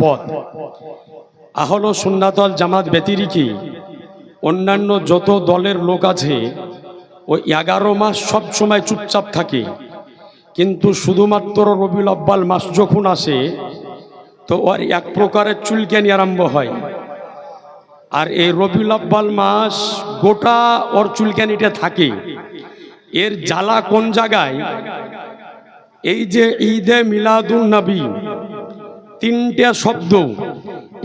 পথ। আহল সুন্নাতল জামাত ব্যতিরিকি অন্যান্য যত দলের লোক আছে, ওই এগারো মাস সব সময় চুপচাপ থাকে। কিন্তু শুধুমাত্র রবিউল আব্বাল মাস যখন আসে, তো ওর এক প্রকারের চুলকানি আরম্ভ হয়। আর এই রবিউল আব্বাল মাস গোটা ওর চুলকানিটা থাকে। এর জ্বালা কোন জায়গায়? এই যে ঈদে মিলাদুন নবী তিনটা শব্দ।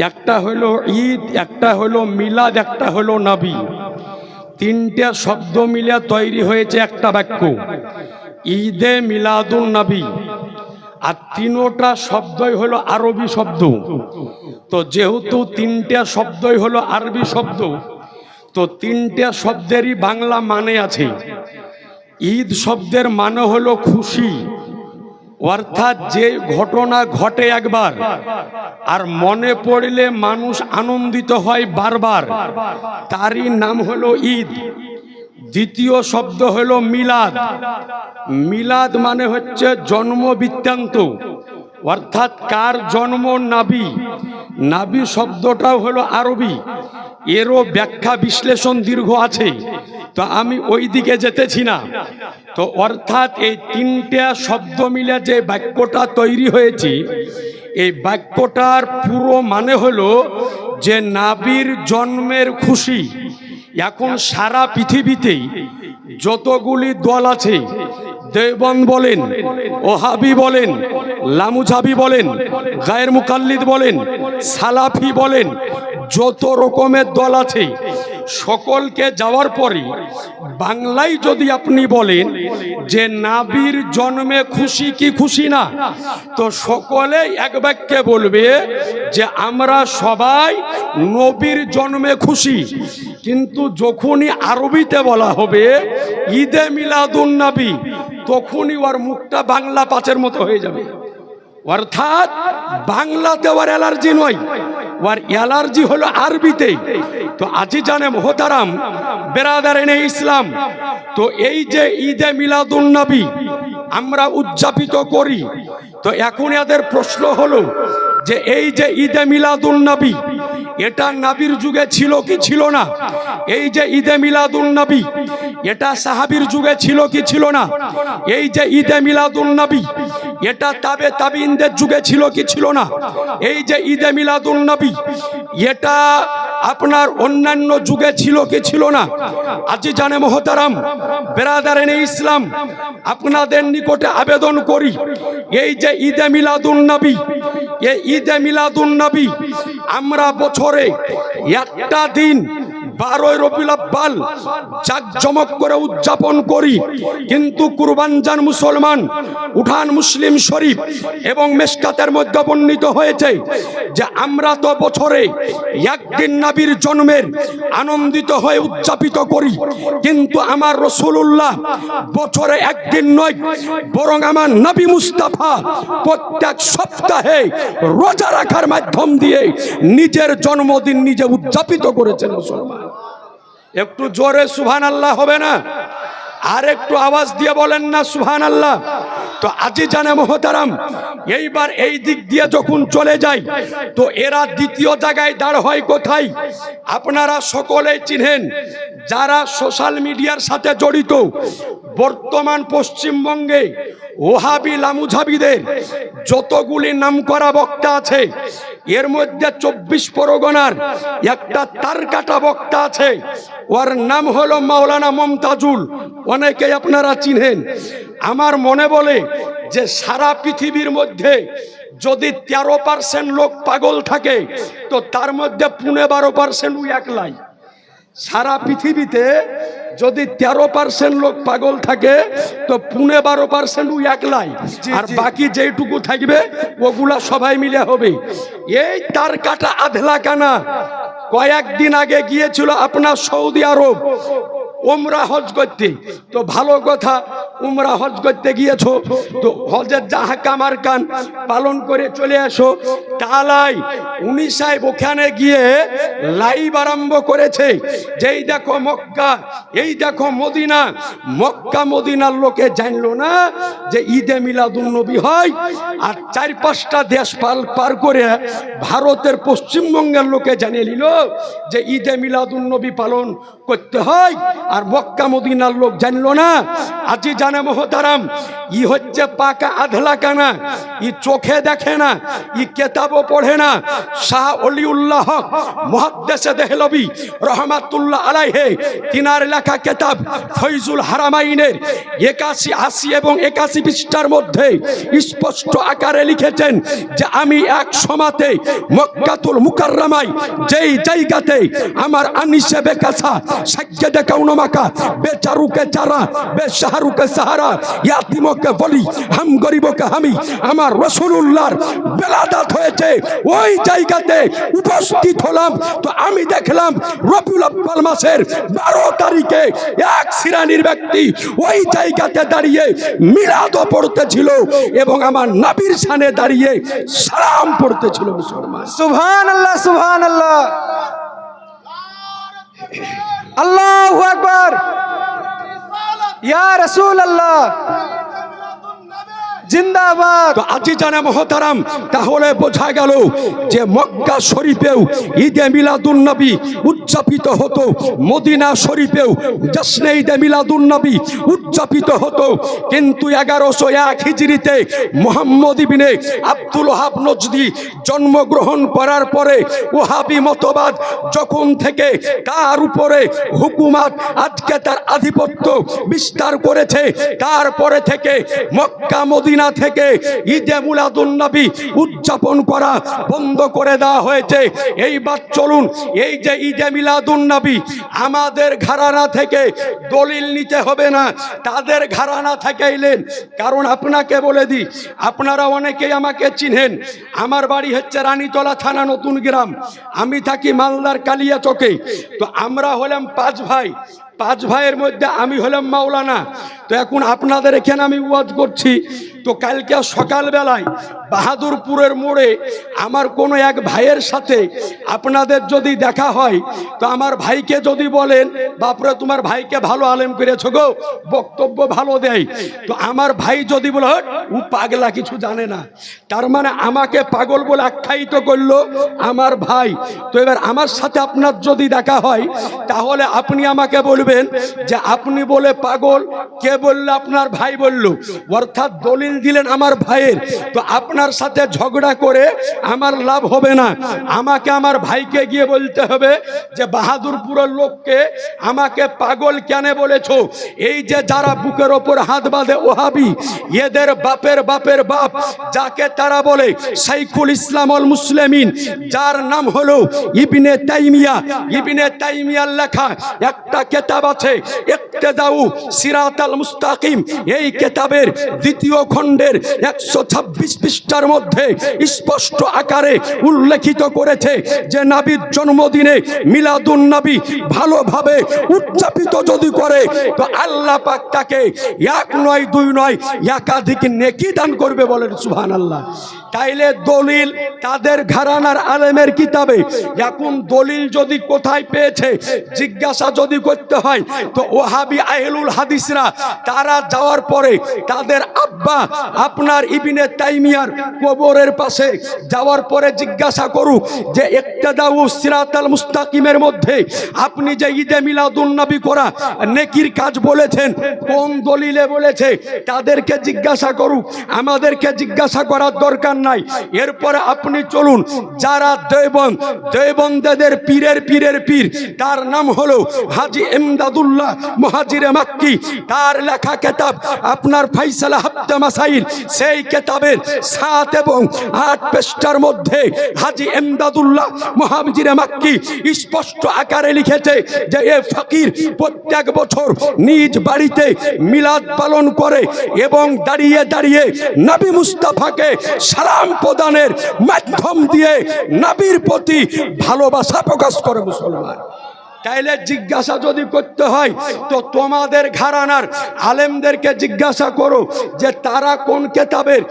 একটা হলো ঈদ, একটা হলো মিলাদ, একটা হলো নবী। তিনটা শব্দ মিলে তৈরি হয়েছে একটা বাক্য। ঈদে মিলাদুন নবী। আর তিনোটা শব্দই হলো আরবি শব্দ। তো যেহেতু তিনটা শব্দই হলো আরবি শব্দ, তো তিনটা শব্দেরই বাংলা মানে আছে। ঈদ শব্দের মানে হলো খুশি। অর্থাৎ যে ঘটনা ঘটে একবার, আর মনে পড়লে মানুষ আনন্দিত হয় বারবার। তারই নাম হলো ঈদ। দ্বিতীয় শব্দ হলো মিলাদ। মিলাদ মানে হচ্ছে জন্ম বৃত্তান্ত। অর্থাৎ কার জন্ম নাবি? নাবি শব্দটাও হলো আরবি। এরও ব্যাখ্যা বিশ্লেষণ দীর্ঘ আছে। তো আমি ওই দিকে যেতেছি না। তো অর্থাৎ এই তিনটা শব্দ মিলে যে বাক্যটা তৈরি হয়েছে, এই বাক্যটার পুরো মানে হলো যে নাবির জন্মের খুশি। এখন সারা পৃথিবীতেই যতগুলি দল আছে দেবন বলেন, ওহাবি বলেন লামুঝাবি বলেন, গায়ের মুকাল্লিদ বলেন, সালাফি বলেন, যত রকমের দল আছে, সকলকে যাওয়ার পরে বাংলায় যদি আপনি বলেন যে নাবির জন্মে খুশি কি খুশি না, তো সকলে এক বাক্যে বলবে যে আমরা সবাই নবীর জন্মে খুশি। কিন্তু যখনই আরবিতে বলা হবে ঈদে মিলাদুন নবী, তখনই ওর মুখটা বাংলা পাঁচের মতো হয়ে যাবে। অর্থাৎ বাংলাতে ওর অ্যালার্জি নয়, ওর অ্যালার্জি হলো আরবিতে। তো আজি জানে মোহতারাম বেরাদারেনে ইসলাম। তো এই যে ঈদে মিলাদুন নবী আমরা উদযাপিত করি, তো এখন এদের প্রশ্ন হলো যে এই যে ঈদে মিলাদুন নবী এটা নাবির যুগে ছিল কি ছিল না? এই যে ঈদে মিলাদুন নবী, এটা সাহাবির যুগে ছিল কি ছিল না? এই যে ঈদে মিলাদুন নবী, এটা তাবে তাবিনদের যুগে ছিল কি ছিল না? এই যে ঈদে মিলাদুন নবী, এটা আপনার অন্যান্য যুগে ছিল কি ছিল না? আজি জানে মহতারাম বেরাদারেন ইসলাম, আপনাদের নিকটে আবেদন করি, এই যে ঈদে মিলাদুন নবী, এই ঈদে মিলাদুন নবী আমরা বছরে একটা দিন বারোই রবিউল আব্বাল জাকজমক করে উদযাপন করি। কিন্তু কুরবানজান মুসলমান, উঠান মুসলিম শরীফ এবং মেসকাতের মধ্যে বর্ণিত হয়েছে যে আমরা তো বছরে একদিন নাবির জন্মের আনন্দিত হয়ে উদযাপিত করি। কিন্তু আমার রসুল্লাহ বছরে একদিন নয়, বরং আমার নবী মুস্তাফা প্রত্যেক সপ্তাহে রোজা রাখার মাধ্যম দিয়ে নিজের জন্মদিন নিজে উদযাপিত করেছেন মুসলমান। একটু জোরে সুভান আল্লাহ হবে না? আর একটু আওয়াজ দিয়ে বলেন না সুহান আল্লাহ তো আজি জানে মহতারাম, এইবার এই দিক দিয়ে যখন চলে যায় তো এরা দ্বিতীয় জায়গায় দাঁড় হয় কোথায়? আপনারা সকলেই চিনেন, যারা সোশ্যাল মিডিয়ার সাথে জড়িত, বর্তমান পশ্চিমবঙ্গে ওহাবি লামুঝাবিদের যতগুলি নামকরা বক্তা আছে এর মধ্যে চব্বিশ পরগনার একটা তার কাটা বক্তা আছে। ওর নাম হলো মাওলানা মমতাজুল। অনেকেই আপনারা চিনেন। আমার মনে বলে যে সারা পৃথিবীর মধ্যে যদি তেরো পার্সেন্ট লোক পাগল থাকে, তো তার মধ্যে পুনে বারো পার্সেন্ট একলাই সারা পৃথিবীতে যদি তেরো পার্সেন্ট লোক পাগল থাকে তো পুনে বারো পার্সেন্ট ওই একলাই আর বাকি যেইটুকু থাকবে ওগুলা সবাই মিলে হবে। এই তার কাটা আধলা কানা কয়েকদিন আগে গিয়েছিল আপনার সৌদি আরব ওমরা হজ করতে। তো ভালো কথা উমরা হজ করতে গিয়েছো, তো হজের যাহা কামার কান পালন করে চলে আসো তালাই উনি সাহেব ওখানে গিয়ে লাইভ আরম্ভ করেছে। যেই দেখো মক্কা, এই দেখো মদিনা, মক্কা মদিনার লোকে জানলো না যে ঈদে মিলাদুন নবী হয়, আর চার পাঁচটা দেশ পাল পার করে ভারতের পশ্চিমবঙ্গের লোকে জানিয়ে নিল যে ঈদে মিলাদুন নবী পালন করতে হয়, আর মক্কা মদিনার লোক জানলো না। আজি জানে মহতারাম, ই হচ্ছে পাকা আধলা কানা, ই চোখে দেখে না, ই কেতাবও পড়ে না। শাহ অলিউল্লাহ মহাদ্দেশে দেহলবি, রহমাতুল্লাহ আলাইহে, তিনার লেখা কেতাব ফৈজুল হারামাইনের একাশি আশি এবং একাশি পৃষ্ঠার মধ্যে স্পষ্ট আকারে লিখেছেন যে আমি এক সমাতে মক্কাতুল মুকাররামাই যেই জায়গাতে আমার আনিসে বেকাসা, সাজ্জাদে কাউনমাকা, বেচারুকে চারা, বেশাহরুকে সাহারা, ইয়াতিমকে বলি, হাম গরিবকে হামি। আমার রসুলুল্লাহর বেলাদাত হয়েছে, ওই জায়গাতে উপস্থিত হলাম। তো আমি দেখলাম রবিউল আব্বাল মাসের বারো তারিখে এক শ্রেণির ব্যক্তি ওই জায়গাতে দাঁড়িয়ে মিলাদও পড়তেছিল এবং আমার নাবির সানে দাঁড়িয়ে সালাম পড়তেছিল মুসলমান। সুবহান আল্লাহ সুবহান আল্লাহ আল্লাহু আকবার। ইয়া রসুল আল্লাহ জিন্দাবাদ তাহলে বোঝা গেল যে মক্কা শরীফেও ঈদে মিলাদুন নবী উদযাপিত হতো। মদিনা শরীফেও জশ্নে ঈদে মিলাদুন নবী উদযাপিত হতো। কিন্তু এগারোশো এক হিজড়িতে মোহাম্মদ ইবিনে আব্দুল ওহাব নজদি জন্মগ্রহণ করার পরে ওহাবি মতবাদ যখন থেকে কার উপরে হুকুমাত আজকে তার আধিপত্য বিস্তার করেছে, তারপরে থেকে মক্কা মদিনা থেকে ঈদে মুলাদুন নবী উদযাপন করা বন্ধ করে দেওয়া হয়েছে। এইবার চলুন, এই যে ঈদে মিলাদুন নবী, আমাদের ঘরানা থেকে দলিল নিতে হবে না। তাদের ঘরানা থেকে এলেন কারণ আপনাকে বলে দিই, আপনারা অনেকেই আমাকে চিনেন। আমার বাড়ি হচ্ছে রানীতলা থানা নতুন গ্রাম। আমি থাকি মালদার কালিয়া চকে। তো আমরা হলাম পাঁচ ভাই। পাঁচ ভাইয়ের মধ্যে আমি হলাম মাওলানা। তো এখন আপনাদের এখানে আমি ওয়াজ করছি। তো কালকে সকালবেলায় বাহাদুরপুরের মোড়ে আমার কোনো এক ভাইয়ের সাথে আপনাদের যদি দেখা হয় তো আমার ভাইকে যদি বলেন বাপরে তোমার ভাইকে ভালো আলেম করেছ গো বক্তব্য ভালো দেয়। তো আমার ভাই যদি বলে "হট, ও পাগলা কিছু জানে না। তার মানে আমাকে পাগল বলে আখ্যায়িত করল আমার ভাই। তো এবার আমার সাথে আপনার যদি দেখা হয় তাহলে আপনি আমাকে বলবেন যে আপনি বলে পাগল কে বলল আপনার ভাই বলল? অর্থাৎ দলিল দিলেন আমার ভাইয়ের। তো আপনার সাথে ঝগড়া করে আমার লাভ হবে না। আমাকে আমার ভাইকে গিয়ে বলতে হবে যে, বাহাদুরপুরের লোককে আমাকে পাগল কেন বলেছ? এই যে যারা বুকের ওপর হাত বাঁধে ওহাবি, এদের বাপের বাপের বাপ, যাকে তারা বলে সাইকুল ইসলামল মুসলিমিন, যার নাম হলো ইবিনে তাইমিয়া। ইবিনে তাইমিয়ার লেখা একটা কেতাব আছে, ইক্তেদাউ সিরাতাল মুস্তাকিম। এই কেতাবের দ্বিতীয় খণ্ডের একশো ছাব্বিশ পৃষ্ঠার মধ্যে স্পষ্ট আকারে উল্লেখিত করেছে যে নাবির জন্মদিনে মিলাদুন নবী ভালোভাবে উদযাপিত যদি করে, তো আল্লাহ পাক তাকে এক নয়, দুই নয় একাধিক নেকি দান করবে বলেন সুহান আল্লাহ তাইলে দলিল তাদের ঘরানার আলেমের কিতাবে। এখন দলিল যদি কোথায় পেয়েছে, জিজ্ঞাসা যদি করতে হয়, তো ওহাবি আহলুল হাদিসরা তারা যাওয়ার পরে তাদের আব্বা আপনার ইবিনে তাইমিয়ার কবরের পাশে যাওয়ার পরে জিজ্ঞাসা করুক যে ইক্তেদাউ সিরাতাল মুস্তাকিমের মধ্যে আপনি যে ঈদে মিলাদুন নবী করা নেকির কাজ বলেছেন, কোন দলিলে বলেছে, তাদেরকে জিজ্ঞাসা করুক আমাদেরকে জিজ্ঞাসা করার দরকার নাই। এরপর আপনি চলুন, যারা দেবন দেবন্দেদের পীরের পীরের পীর, তার নাম হলো হাজি এমদাদুল্লাহ মহাজিরে মাক্কি। তার লেখা কেতাব, আপনার ফাইসালা হাফতে মাসাইল সেই কেতাবের সাত এবং আট পৃষ্ঠার মধ্যে হাজি এমদাদুল্লাহ মহাজিরে মাক্কি স্পষ্ট আকারে লিখেছে যে এ ফকির প্রত্যেক বছর নিজ বাড়িতে মিলাদ পালন করে এবং দাঁড়িয়ে দাঁড়িয়ে নবী মুস্তাফাকে সালাম প্রদানের মাধ্যম দিয়ে নবীর প্রতি ভালোবাসা প্রকাশ করে মুসলমান। তাইলে জিজ্ঞাসা যদি করতে হয় তো তোমাদের ঘরানার আলেমদেরকে জিজ্ঞাসা করো যে তারা কোন কেতাবের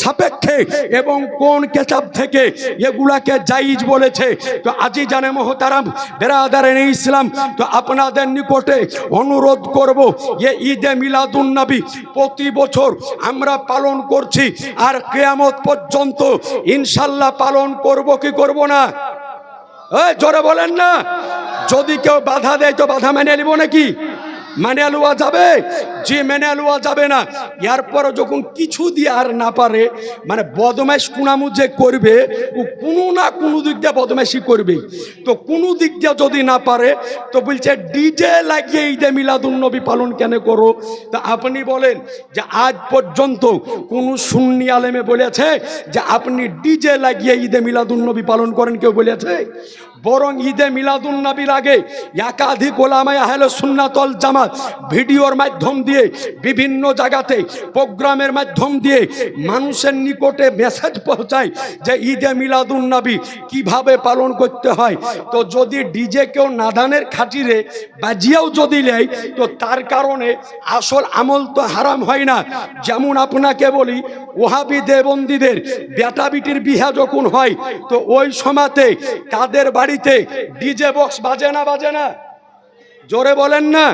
সাপেক্ষে এবং কোন কেতাব থেকে এগুলাকে জাইজ বলেছে। তো আজি জানে মোহতারাম বেরাদারেন ইসলাম তো আপনাদের নিকটে অনুরোধ করব যে ঈদে মিলাদুন নবী প্রতি বছর আমরা পালন করছি আর কেয়ামত পর্যন্ত ইনশাল্লাহ পালন করব কি করব না? জোরে বলেন না। যদি কেউ বাধা দেয়, তো বাধা মেনে নিব নাকি? মানে লওয়া যাবে? যে মেনে লওয়া যাবে না এরপর যখন কিছু দিয়ে আর না পারে মানে বদমাইশ কুনামু যে করবে, ও কোনো না কোনো দিক দিয়ে বদমাইশি করবে তো কোনো দিক দিয়ে যদি না পারে, তো বলছে, ডিজে লাগিয়ে ঈদে মিলাদুন নবী পালন কেন করো? তা আপনি বলেন যে, আজ পর্যন্ত কোন সুন্নি আলেমে বলেছে যে, আপনি ডিজে লাগিয়ে ঈদে মিলাদুন নবী পালন করেন কেউ বলেছে? বরং ঈদে মিলাদুন নবীর আগে একাধিক ওলামায় আহলে সুন্নাতল জামাত ভিডিওর মাধ্যম দিয়ে বিভিন্ন জায়গাতে প্রোগ্রামের মাধ্যম দিয়ে মানুষের নিকটে মেসেজ পৌঁছায় যে ঈদে মিলাদুন নবী কীভাবে পালন করতে হয়। তো যদি ডিজে কেউ নাদানের খাটিরে বাজিয়াও যদি নেয়, তো তার কারণে আসল আমল তো হারাম হয় না। যেমন আপনাকে বলি, ওহাবি দেবন্দীদের বেটা বিটির বিহা যখন হয়, তো ওই সময়তে তাদের বাড়িতে ডিজে বক্স বাজে না বাজে না? জোরে বলেন না।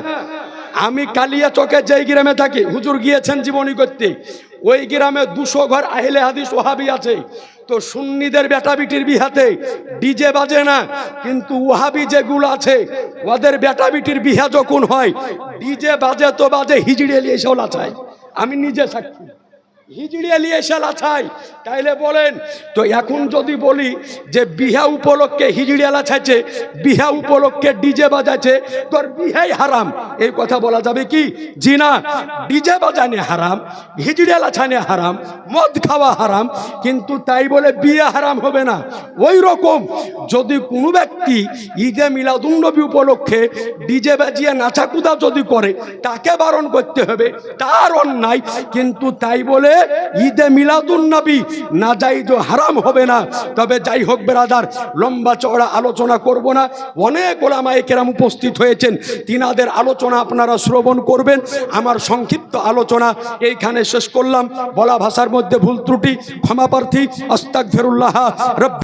আমি কালিয়া চকে যেই গ্রামে থাকি, হুজুর গিয়েছেন জীবনী করতে। ওই গ্রামে দুশো ঘর আহিলে হাদিস ওহাবি আছে। তো সুন্নিদের বেটা বিটির বিহাতে ডিজে বাজে না, কিন্তু ওহাবি যেগুলো আছে, ওদের বেটা বিটির বিহা যখন হয়, ডিজে বাজে তো বাজে হিজড়ে এলিয়ে এসেও লাচায়। আমি নিজে সাক্ষী। হিজড়ি এলিয়ে এসে লাছাই তাইলে বলেন, তো এখন যদি বলি যে বিহা উপলক্ষে হিজড়ি লাছাইছে বিহা উপলক্ষে ডিজে বাজাচ্ছে তোর বিহাই হারাম। এই কথা বলা যাবে কি? জি না, ডিজে বাজানে হারাম হিজড়ি লাছানে হারাম, মদ খাওয়া হারাম, কিন্তু তাই বলে বিয়ে হারাম হবে না। ওই রকম যদি কোনো ব্যক্তি ঈদে মিলাদুন্নবী উপলক্ষে ডিজে বাজিয়ে নাচাকুদা যদি করে, তাকে বারণ করতে হবে, তার অন্যায়। কিন্তু তাই বলে ঈদে মিলাদুন নবী না যাই তো হারাম হবে না। তবে যাই হোক বেরাদার, লম্বা চওড়া আলোচনা করব না। অনেক ওলামায় কেরাম উপস্থিত হয়েছেন। তিনাদের আলোচনা আপনারা শ্রবণ করবেন। আমার সংক্ষিপ্ত আলোচনা এইখানে শেষ করলাম। বলা ভাষার মধ্যে ভুল ত্রুটি ক্ষমাপ্রার্থী আস্তাক ফেরুল্লাহ রব্বি